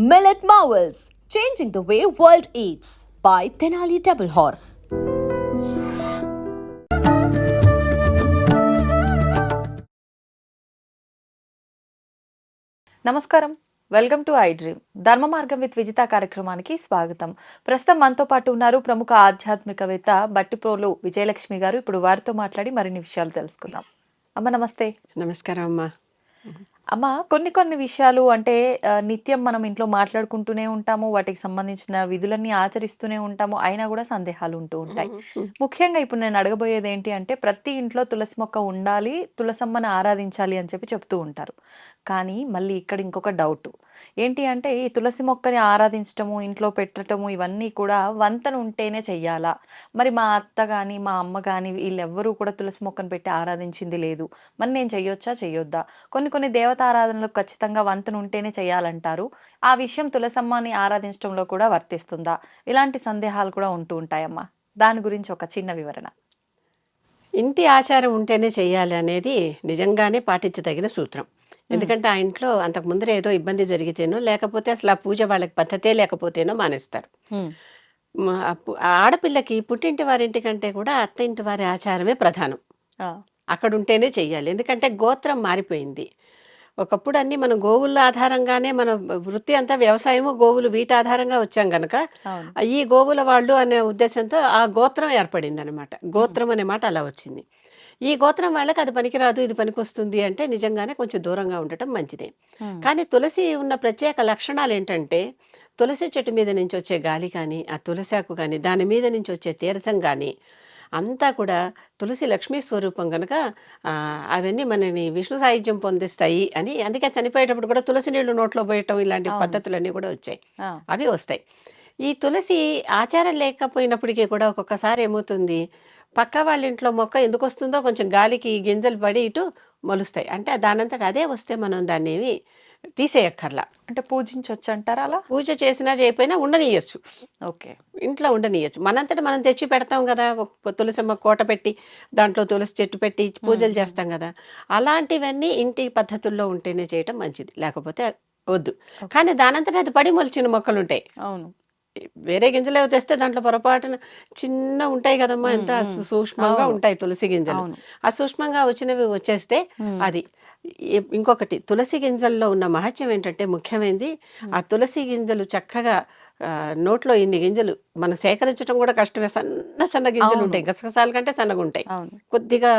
Millet Marvels, changing the way world eats by Tenali Double Horse. నమస్కారం. Welcome to I dream Dharma Margam with Vijitha కార్యక్రమానికి స్వాగతం. ప్రస్తుతం మనతో పాటు ఉన్నారు ప్రముఖ ఆధ్యాత్మికవేత్త బట్టిప్రోలు విజయలక్ష్మి గారు. ఇప్పుడు వారితో మాట్లాడి మరిన్ని విషయాలు తెలుసుకుందాం. అమ్మ నమస్తే. నమస్కారం అమ్మా. అమ్మ కొన్ని కొన్ని విషయాలు అంటే నిత్యం మనం ఇంట్లో మాట్లాడుకుంటూనే ఉంటాము వాటికి సంబంధించిన విధులన్నీ ఆచరిస్తూనే ఉంటాము అయినా కూడా సందేహాలు ఉంటూ ఉంటాయి. ముఖ్యంగా ఇప్పుడు నేను అడగబోయేది ఏంటి అంటే ప్రతి ఇంట్లో తులసి మొక్క ఉండాలి తులసమ్మని ఆరాధించాలి అని చెప్పి చెప్తూ ఉంటారు. కానీ మళ్ళీ ఇక్కడ ఇంకొక డౌట్ ఏంటి అంటే ఈ తులసి మొక్కని ఆరాధించటము ఇంట్లో పెట్టటము ఇవన్నీ కూడా వంతన ఉంటేనే చెయ్యాలా? మరి మా అత్త కానీ మా అమ్మ కానీ వీళ్ళెవ్వరూ కూడా తులసి మొక్కను పెట్టి ఆరాధించింది లేదు. మరి నేను చెయ్యొచ్చా చెయ్యొద్దా? కొన్ని కొన్ని దేవతారాధనలకు ఖచ్చితంగా వంతన ఉంటేనే చేయాలంటారు ఆ విషయం తులసమ్మని ఆరాధించడంలో కూడా వర్తిస్తుందా? ఇలాంటి సందేహాలు కూడా ఉంటూ ఉంటాయమ్మా. దాని గురించి ఒక చిన్న వివరణ. ఇంటి ఆచారం ఉంటేనే చేయాలి అనేది నిజంగానే పాటించదగిన సూత్రం. ఎందుకంటే ఆ ఇంట్లో అంతకు ముందర ఏదో ఇబ్బంది జరిగితేనో లేకపోతే అసలు ఆ పూజ వాళ్ళకి పద్ధతే లేకపోతేనో మానేస్తారు. ఆడపిల్లకి పుట్టింటి వారింటి కంటే కూడా అత్త ఇంటి వారి ఆచారమే ప్రధానం. అక్కడ ఉంటేనే చెయ్యాలి. ఎందుకంటే గోత్రం మారిపోయింది. ఒకప్పుడు అన్ని మనం గోవుల ఆధారంగానే మన వృత్తి అంతా వ్యవసాయము గోవులు వీటి ఆధారంగా వచ్చాం గనక ఈ గోవుల వాళ్ళు అనే ఉద్దేశంతో ఆ గోత్రం ఏర్పడింది అనమాట గోత్రం అనే మాట అలా వచ్చింది. ఈ గోత్రం వాళ్ళకి అది పనికిరాదు ఇది పనికొస్తుంది అంటే నిజంగానే కొంచెం దూరంగా ఉండటం మంచిదే. కానీ తులసి ఉన్న ప్రత్యేక లక్షణాలు ఏంటంటే తులసి చెట్టు మీద నుంచి వచ్చే గాలి కానీ ఆ తులసి ఆకు కానీ దాని మీద నుంచి వచ్చే తీర్థం కానీ అంతా కూడా తులసి లక్ష్మీ స్వరూపం కనుక అవన్నీ మనని విష్ణు సాహిత్యం పొందిస్తాయి అని అందుకే చనిపోయేటప్పుడు కూడా తులసి నీళ్ళు నోట్లో పోయటం ఇలాంటి. పద్ధతులన్నీ కూడా వచ్చాయి. అవి వస్తాయి. ఈ తులసి ఆచారం లేకపోయినప్పటికీ కూడా ఒక్కొక్కసారి ఏమవుతుంది? పక్క వాళ్ళ ఇంట్లో మొక్క ఎందుకు వస్తుందో కొంచెం గాలికి గింజలు పడి ఇటు మొలుస్తాయి. అంటే దానంతట అదే వస్తే మనం దాన్ని ఏమి తీసేయక్కర్లా. అంటే పూజించవచ్చు అంటారా అలా? పూజ చేసినా చేయకపోయినా ఉండనియచ్చు. ఓకే. ఇంట్లో ఉండనియచ్చు. మనంతట మనం తెచ్చి పెడతాం కదా తులసమ్మ కోట పెట్టి దాంట్లో తులసి చెట్టు పెట్టి పూజలు చేస్తాం కదా. అలాంటివన్నీ ఇంటి పద్ధతుల్లో ఉంటేనే చేయటం మంచిది. లేకపోతే వద్దు. కానీ దానంతట అది పడి మొలిచిన మొక్కలు ఉంటాయి అవును. వేరే గింజలు ఏవో తెస్తే దాంట్లో పొరపాటున చిన్న ఉంటాయి కదమ్మా ఎంత సూక్ష్మంగా. ఉంటాయి తులసి గింజలు. ఆ సూక్ష్మంగా వచ్చినవి వచ్చేస్తే అది. ఇంకొకటి తులసి గింజల్లో ఉన్న మహత్యం ఏంటంటే ముఖ్యమైనది ఆ తులసి గింజలు చక్కగా నోట్లో ఇన్ని గింజలు మనం సేకరించడం కూడా కష్టమే. సన్న సన్న గింజలు. ఉంటాయి. గసగసాల కంటే సన్నగా ఉంటాయి. కొద్దిగా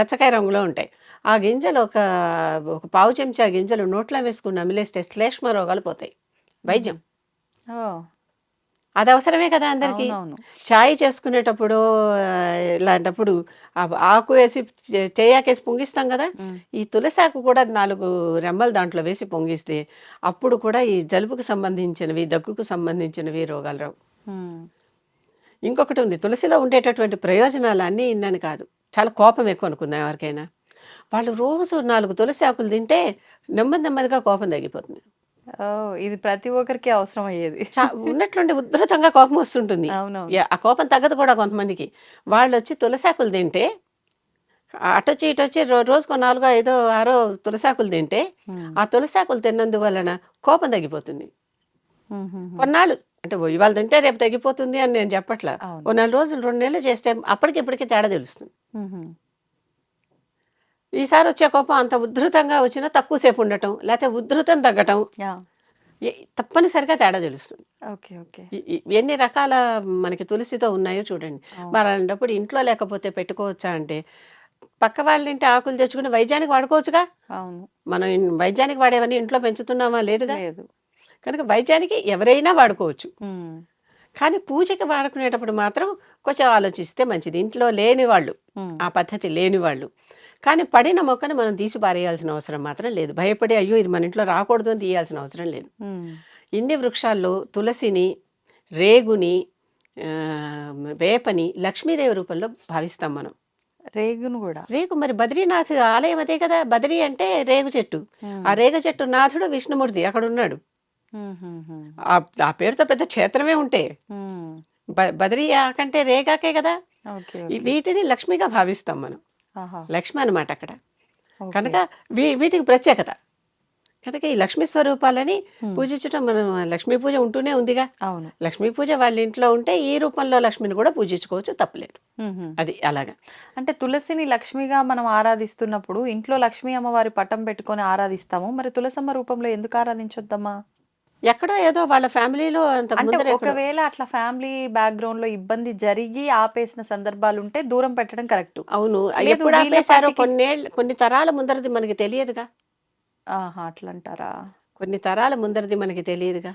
గచ్చకాయ రంగులో ఉంటాయి. ఆ గింజలు ఒక ఒక పావు చెంచా గింజలు నోట్లో వేసుకుని నమిలేస్తే శ్లేష్మ రోగాలు పోతాయి. వైద్యం. అది అవసరమే కదా అందరికి. చాయ్ చేసుకునేటప్పుడు ఇలాంటప్పుడు ఆకు వేసి చేయాకేసి పొంగిస్తాం కదా. ఈ తులసి ఆకు కూడా నాలుగు రెమ్మలు దాంట్లో వేసి పొంగిస్తే అప్పుడు కూడా ఈ జలుబుకు సంబంధించినవి దగ్గుకు సంబంధించినవి రోగాలు రావు. ఇంకొకటి ఉంది. తులసిలో ఉండేటటువంటి ప్రయోజనాలు అన్నీ ఇన్నని కాదు. చాలా కోపం ఎక్కువ అనుకుందాం ఎవరికైనా. వాళ్ళు రోజు నాలుగు తులసి ఆకులు తింటే నెమ్మది నెమ్మదిగా కోపం తగ్గిపోతుంది. ఓ ఇది ప్రతి ఒక్కరికి అవసరం అయ్యేది. చా ఉన్నట్లుండి ఉధృతంగా కోపం వస్తుంటుంది. అవునవును. యా, ఆ కోపం తగ్గదు కూడా కొంతమందికి. వాళ్ళు వచ్చి తులసాకులు తింటే అటొచ్చి ఇటొచ్చి రో- రోజుకో నాలుగో ఐదో ఆరో తులసాకులు తింటే ఉమ్, ఆ తులసాకులు తిన్నందువలన కోపం తగ్గిపోతుంది. ఉమ్, ఉమ్, ఉమ్. కొన్నాళ్ళు అంటే ఓ ఇవాళ తింటే రేపు తగ్గిపోతుంది అని నేను చెప్పట్లా. అవును. నెల రోజులు రెండు నెలలు చేస్తే అప్పటికిప్పటికి తేడా తెలుస్తుంది. ఉమ్, ఉమ్. ఈసారి వచ్చే కోపం అంత ఉధృతంగా వచ్చినా తక్కువసేపు ఉండటం లేకపోతే ఉధృతం తగ్గటం తప్పనిసరిగా తేడా తెలుస్తుంది. Okay okay. ఎన్ని రకాల మనకి తులసితో ఉన్నాయో చూడండి. మరి అలాంటప్పుడు ఇంట్లో లేకపోతే పెట్టుకోవచ్చా అంటే పక్క వాళ్ళ ఇంటి ఆకులు తెచ్చుకుని వైద్యానికి వాడుకోవచ్చుగా? అవును. మనం వైద్యానికి వాడేవన్నీ ఇంట్లో పెంచుతున్నామా లేదుగా? లేదు. కనుక వైద్యానికి ఎవరైనా వాడుకోవచ్చు. కానీ పూజకి వాడుకునేటప్పుడు మాత్రం కొంచెం ఆలోచిస్తే మంచిది. ఇంట్లో లేని వాళ్ళు ఆ పద్ధతి లేని వాళ్ళు కానీ పడిన మొక్కను మనం తీసి పారేయాల్సిన అవసరం మాత్రం లేదు. భయపడి అయ్యో ఇది మన ఇంట్లో రాకూడదు అని తీయాల్సిన అవసరం లేదు. ఇన్ని వృక్షాల్లో తులసిని రేగుని వేపని లక్ష్మీదేవి రూపంలో భావిస్తాం మనం. రేగును కూడా? రేగు మరి బద్రీనాథ్ ఆలయం అదే కదా. బద్రీ అంటే రేగు చెట్టు. ఆ రేగు చెట్టు నాథుడు విష్ణుమూర్తి అక్కడ ఉన్నాడు. ఆ ఆ పేరుతో పెద్ద క్షేత్రమే ఉంటే. బద్రీ ఆకంటే రేగాకే కదా. వీటిని లక్ష్మిగా భావిస్తాం మనం. లక్ష్మి అన్నమాట అక్కడ. కనుక వీ వీటికి ప్రత్యేకత. కనుక ఈ లక్ష్మీ స్వరూపాలని. పూజించడం మనం లక్ష్మీ పూజ ఉంటూనే ఉందిగా. అవును. లక్ష్మీ పూజ వాళ్ళ ఇంట్లో ఉంటే ఈ రూపంలో లక్ష్మిని కూడా పూజించుకోవచ్చు తప్పలేదు. అది అలాగా. అంటే తులసిని లక్ష్మిగా మనం ఆరాధిస్తున్నప్పుడు ఇంట్లో లక్ష్మీ అమ్మవారి పటం పెట్టుకొని ఆరాధిస్తాము. మరి తులసమ్మ రూపంలో ఎందుకు ఆరాధించొద్దమ్మా? ఎక్కడో ఏదో వాళ్ళ ఫ్యామిలీలో అంటే ఒకవేళ అట్లా ఫ్యామిలీ బ్యాక్గ్రౌండ్లో ఇబ్బంది జరిగి ఆపేసిన సందర్భాలు ఉంటే దూరం పెట్టడం కరెక్ట్. అవును. ఎప్పుడు ఆపేశారో కొన్నేళ్ళు కొన్ని తరాల ముందరది మనకి తెలియదుగా. ఆహా అట్లా అంటారా కొన్ని తరాల ముందరది మనకి తెలియదుగా.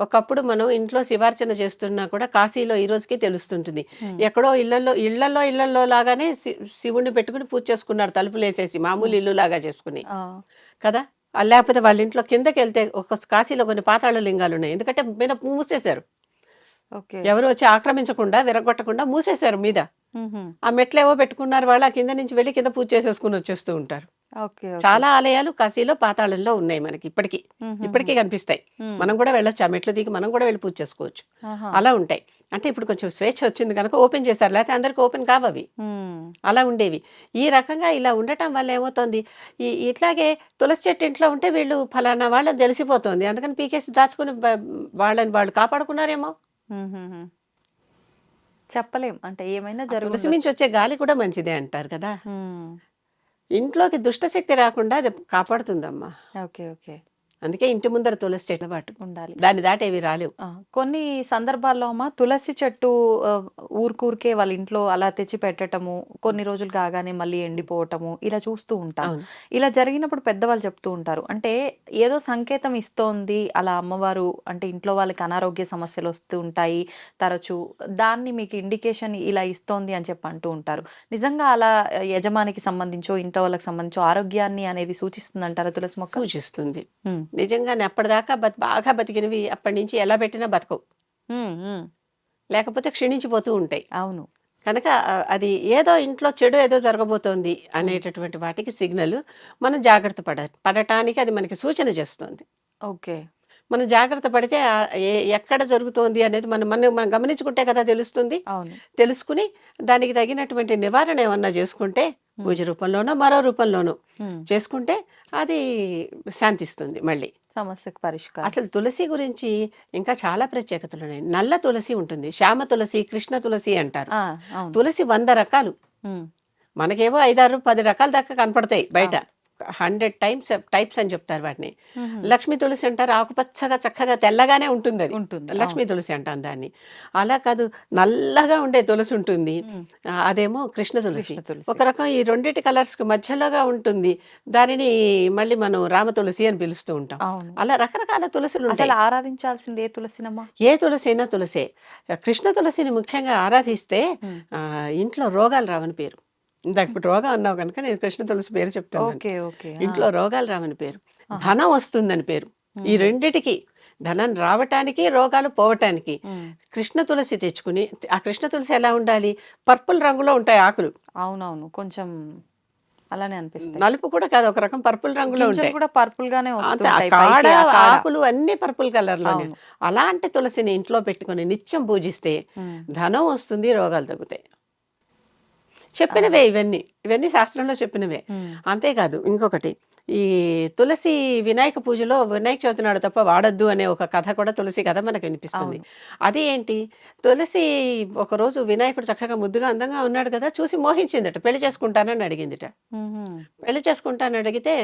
ఒకప్పుడు మనం ఇంట్లో శివార్చన చేస్తున్నా కూడా కాశీలో ఈ రోజుకి తెలుస్తుంటుంది. ఎక్కడో ఇళ్ళలో ఇళ్ళలో ఇళ్ళలో లాగానే శివుణ్ణి పెట్టుకుని పూజ చేసుకున్నారు తలుపులు వేసేసి మామూలు ఇల్లు లాగా చేసుకుని. కదా? లేకపోతే వాళ్ళ ఇంట్లో కిందకి వెళ్తే ఒక కాశీలో కొన్ని పాతాళ లింగాలు ఉన్నాయి ఎందుకంటే మీద మూసేశారు ఎవరు వచ్చి ఆక్రమించకుండా విరగొట్టకుండా మూసేశారు మీద. ఆ మెట్లేవో పెట్టుకున్నారు వాళ్ళు ఆ కింద నుంచి వెళ్ళి కింద పూజ చేసేసుకుని వచ్చేస్తూ ఉంటారు. చాలా ఆలయాలు కాశీలో పాతాళంలో ఉన్నాయి మనకి ఇప్పటికీ. ఇప్పటికీ కనిపిస్తాయి. మనం కూడా వెళ్ళొచ్చు? ఆ మెట్లు దిగి మనం కూడా వెళ్ళి పూజ చేసుకోవచ్చు. అలా ఉంటాయి. అంటే ఇప్పుడు కొంచెం స్వేచ్ఛ వచ్చింది కనుక ఓపెన్ చేశారు. లేకపోతే అందరికి ఓపెన్ కావవి. అలా ఉండేవి. ఈ రకంగా ఇలా ఉండటం వల్ల ఏమవుతుంది? ఈ ఇట్లాగే తులసి చెట్టు ఇంట్లో ఉంటే వీళ్ళు ఫలానా వాళ్ళని తెలిసిపోతుంది. అందుకని పీకేసి దాచుకుని వాళ్ళని వాళ్ళు కాపాడుకున్నారేమో. చెప్పలేం. అంటే ఏమైనా జరుగుతుంది మించి వచ్చే గాలి కూడా మంచిదే అంటారు కదా. ఇంట్లోకి దుష్టశక్తి రాకుండా అది కాపాడుతుందమ్మా. Okay okay. అందుకే ఇంటి ముందర తులసి చెట్టు పాటు ఉండాలి దాన్ని దాటేవి రాలేవు. కొన్ని సందర్భాల్లో అమ్మ తులసి చెట్టు ఊరికూరికే వాళ్ళ ఇంట్లో అలా తెచ్చి పెట్టటము కొన్ని రోజులు కాగానే మళ్ళీ ఎండిపోవటము ఇలా చూస్తూ ఉంటాం. ఇలా జరిగినప్పుడు పెద్దవాళ్ళు చెప్తూ ఉంటారు. అంటే ఏదో సంకేతం ఇస్తోంది అలా అమ్మవారు అంటే ఇంట్లో వాళ్ళకి అనారోగ్య సమస్యలు వస్తూ ఉంటాయి తరచూ దాన్ని మీకు ఇండికేషన్ ఇలా ఇస్తోంది అని చెప్పి అంటూ ఉంటారు. నిజంగా అలా యజమానికి సంబంధించో ఇంట్లో వాళ్ళకి సంబంధించో ఆరోగ్యాన్ని అనేది సూచిస్తుంది అంటారా తులసి మొక్క? సూచిస్తుంది. ఉమ్, నిజంగానే అప్పటిదాకా బత్ బాగా బతికినవి అప్పటి నుంచి ఎలా పెట్టినా బతకవు. లేకపోతే క్షీణించిపోతూ ఉంటాయి. అవును. కనుక అది ఏదో ఇంట్లో చెడు ఏదో జరగబోతోంది అనేటటువంటి వాటికి సిగ్నల్ మనం జాగ్రత్త పడ పడటానికి అది మనకి సూచన చేస్తుంది. ఓకే. మనం జాగ్రత్త పడితే ఎక్కడ జరుగుతోంది అనేది మనం మనం మనం గమనించుకుంటే కదా తెలుస్తుంది. తెలుసుకుని దానికి తగినటువంటి నివారణ ఏమన్నా చేసుకుంటే పూజ రూపంలోనో మరో రూపంలోనో చేసుకుంటే అది శాంతిస్తుంది మళ్ళీ. సమస్యకు పరిష్కారం. అసలు తులసి గురించి ఇంకా చాలా ప్రత్యేకతలు ఉన్నాయి. నల్ల తులసి ఉంటుంది శ్యామ తులసి కృష్ణ తులసి అంటారు. తులసి వంద రకాలు. మనకేవో ఐదారు పది రకాల దాకా కనపడతాయి బయట. హండ్రెడ్ టైమ్స్ టైప్స్ అని చెప్తారు వాటిని. లక్ష్మీ తులసి అంటారు ఆకుపచ్చగా చక్కగా తెల్లగానే ఉంటుంది అది ఉంటుంది లక్ష్మీ తులసి అంటాం దాన్ని. అలా కాదు నల్లగా ఉండే తులసి ఉంటుంది. అదేమో కృష్ణ తులసి. ఒక రకం ఈ రెండింటి కలర్స్కి మధ్యలోగా ఉంటుంది. దానిని మళ్ళీ మనం రామ తులసి అని పిలుస్తూ ఉంటాం. అలా రకరకాల తులసులు ఆరాధించాల్సింది ఏ తులసినమ్మా? ఏ తులసి అయినా తులసే. కృష్ణ తులసిని ముఖ్యంగా ఆరాధిస్తే ఇంట్లో రోగాలు రావని పేరు. ఇందాక ఇప్పుడు రోగం అన్నావు కనుక నేను కృష్ణ తులసి పేరు చెప్తాను ఇంట్లో రోగాలు రావని పేరు. ధనం వస్తుందని పేరు. ఈ రెండిటికి ధనం రావటానికి రోగాలు పోవటానికి కృష్ణ తులసి తెచ్చుకుని ఆ కృష్ణ తులసి ఎలా ఉండాలి? పర్పుల్ రంగులో ఉంటాయి ఆకులు. అవునవును కొంచెం అలానే అనిపిస్తాయి. నలుపు కూడా కాదు ఒక రకం పర్పుల్ రంగులో ఉంటాయి. కూడా పర్పుల్ గానే కాడ ఆకులు అన్ని పర్పుల్ కలర్లోనే అవును. అలాంటి తులసిని ఇంట్లో పెట్టుకొని నిత్యం పూజిస్తే ధనం వస్తుంది రోగాలు తగ్గుతాయి. చెప్పినవే ఇవన్నీ. ఇవన్నీ శాస్త్రంలో చెప్పినవే. అంతేకాదు ఇంకొకటి. ఈ తులసి వినాయక పూజలో వినాయక చవితి నాడు తప్ప వాడద్దు అనే ఒక కథ కూడా తులసి కథ మనకు వినిపిస్తుంది. అది ఏంటి? తులసి ఒకరోజు వినాయకుడు చక్కగా ముద్దుగా అందంగా ఉన్నాడు కదా చూసి మోహించిందట. పెళ్ళి చేసుకుంటానని అడిగిందిట. పెళ్ళి చేసుకుంటానని అడిగితే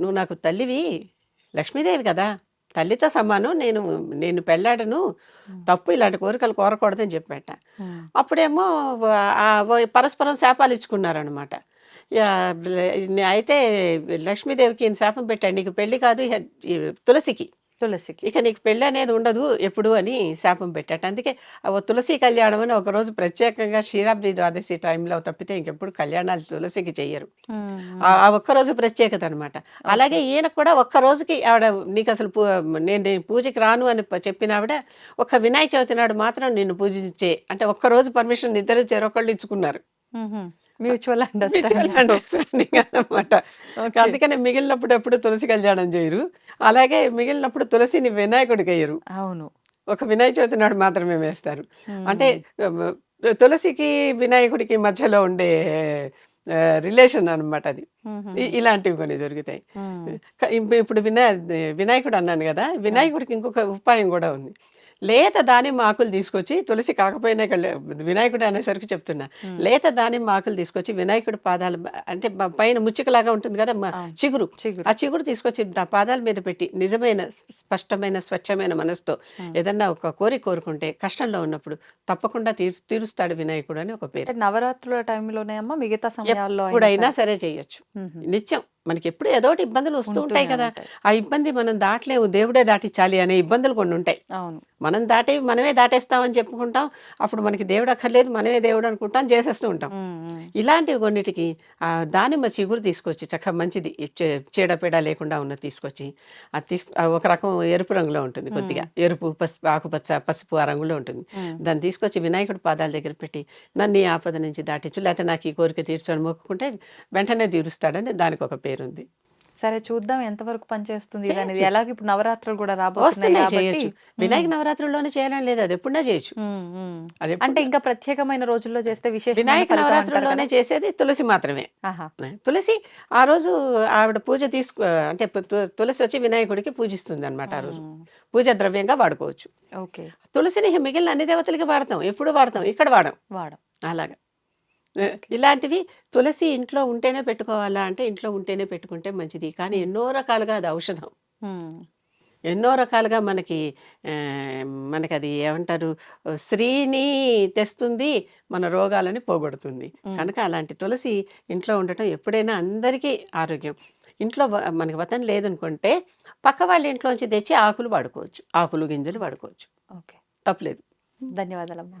నువ్వు నాకు తల్లివి లక్ష్మీదేవి కదా తల్లితో సమానం. నేను నేను పెళ్ళాడను. తప్పు ఇలాంటి కోరికలు కోరకూడదని చెప్పాట. అప్పుడేమో పరస్పరం శాపాలు ఇచ్చుకున్నారనమాట. అయితే లక్ష్మీదేవికి ఈయన శాపం పెట్టాడు. నీకు పెళ్ళి కాదు తులసికి. తులసికి. ఇక నీకు పెళ్ళి అనేది ఉండదు ఎప్పుడు అని శాపం పెట్టాట. అందుకే తులసి కళ్యాణం అని ఒకరోజు ప్రత్యేకంగా క్షీరాబ్ది ద్వాదశి టైంలో తప్పితే ఇంకెప్పుడు కళ్యాణాలు తులసికి చెయ్యరు. ఉమ్, ఆ ఒక్కరోజు ప్రత్యేకత అనమాట అలాగే ఈయన కూడా ఒక్క రోజుకి ఆవిడ నీకు అసలు పూ- నేను నేను పూజకి రాను అని చెప్పిన ఆవిడ ఒక్క వినాయక చవితి నాడు మాత్రం నిన్ను పూజించే అంటే ఒక్క రోజు పర్మిషన్ ఇద్దరు చెరొకళ్ళు ఇచ్చుకున్నారు. Mutual understanding. అన్నమాట. అందుకని మిగిలినప్పుడు ఎప్పుడు తులసి కళ్యాణం చేయరు. అలాగే మిగిలినప్పుడు తులసిని వినాయకుడికి వేయరు అవును. ఒక వినాయక చవితి నాడు మాత్రమే వేస్తారు. అంటే తులసికి వినాయకుడికి మధ్యలో ఉండే రిలేషన్ అన్నమాట అది. ఇలాంటివి కొన్ని జరుగుతాయి ఇప్పుడు వినా వినాయకుడు అన్నాను కదా వినాయకుడికి ఇంకొక ఉపాయం కూడా ఉంది. లేత దానిమ్మ ఆకులు తీసుకొచ్చి తులసి కాకపోయినా ఇక్కడ వినాయకుడు అనేసరికి చెప్తున్నా. లేత దానిమ్మ ఆకులు తీసుకొచ్చి వినాయకుడి పాదాలు అంటే పైన ముచ్చికలాగా ఉంటుంది కదా. చిగురు. ఆ చిగురు తీసుకొచ్చి దా పాదాల మీద పెట్టి నిజమైన స్పష్టమైన స్వచ్ఛమైన మనసుతో. ఏదన్నా ఒక కోరిక కోరుకుంటే కష్టంలో ఉన్నప్పుడు తప్పకుండా తీరు తీరుస్తాడు వినాయకుడు అని ఒక పేరు నవరాత్రుల టైంలోనే అమ్మ మిగతా సమయాల్లో అయినా ఎప్పుడైనా సరే? చేయొచ్చు. నిత్యం మనకి ఎప్పుడు ఏదో ఒకటి ఇబ్బందులు వస్తూ ఉంటాయి కదా. ఆ ఇబ్బంది మనం దాటలేము దేవుడే దాటించాలి అనే ఇబ్బందులు కొన్ని ఉంటాయి. మనం దాటే మనమే దాటేస్తామని చెప్పుకుంటాం. అప్పుడు మనకి దేవుడు అక్కర్లేదు మనమే దేవుడు అనుకుంటాం చేసేస్తూ ఉంటాం. ఇలాంటివి కొన్నిటికి ఆ దానిమ్మ చిగురు తీసుకొచ్చి చక్కగా మంచిది చీడపీడ లేకుండా ఉన్న తీసుకొచ్చి అది తీసు ఒక రకం ఎరుపు రంగులో ఉంటుంది కొద్దిగా. ఎరుపు పసుపు ఆకుపచ్చ పసుపు ఆ రంగులో ఉంటుంది. దాన్ని తీసుకొచ్చి వినాయకుడి పాదాల దగ్గర పెట్టి నన్ను ఈ ఆపద నుంచి దాటించు లేకపోతే నాకు ఈ కోరిక తీర్చని మొక్కుకుంటే వెంటనే తీరుస్తాడని దానికి ఒక పేరుంది. సరే చూద్దాం ఎంతవరకు పనిచేస్తుంది అనేది. ఎలాగ ఇప్పుడు నవరాత్రులు కూడా రాబోతున్నాయి చేయొచ్చు. వినాయక నవరాత్రుల్లోనే చేయాలని లేదు అది ఎప్పుడన్నా చేయొచ్చు. అంటే ఇంకా ప్రత్యేకమైన రోజుల్లో చేస్తే విశేష వినాయక నవరాత్రుల్లోనే చేసేది తులసి మాత్రమే. తులసి ఆ రోజు ఆవిడ పూజ తీసుకు అంటే తులసి వచ్చి వినాయకుడికి పూజిస్తుంది అనమాట ఆ రోజు. పూజ ద్రవ్యంగా వాడుకోవచ్చు. ఓకే. తులసిని మిగిలిన అన్ని దేవతలకి వాడతాం ఎప్పుడు వాడతాం ఇక్కడ వాడం. వాడం. అలాగా. ఇలాంటివి తులసి ఇంట్లో ఉంటేనే పెట్టుకోవాలా అంటే ఇంట్లో ఉంటేనే పెట్టుకుంటే మంచిది. కానీ ఎన్నో రకాలుగా అది ఔషధం. ఎన్నో రకాలుగా మనకి ఆ, మనకి అది ఏమంటారు స్త్రీని తెస్తుంది మన రోగాలని పోగొడుతుంది. కనుక అలాంటి తులసి ఇంట్లో ఉండటం ఎప్పుడైనా అందరికీ ఆరోగ్యం. ఇంట్లో వ- మనకి వతం లేదనుకుంటే పక్క వాళ్ళ ఇంట్లోంచి తెచ్చి ఆకులు వాడుకోవచ్చు. ఆకులు గింజలు వాడుకోవచ్చు. ఓకే. తప్పలేదు. ధన్యవాదాలమ్మా.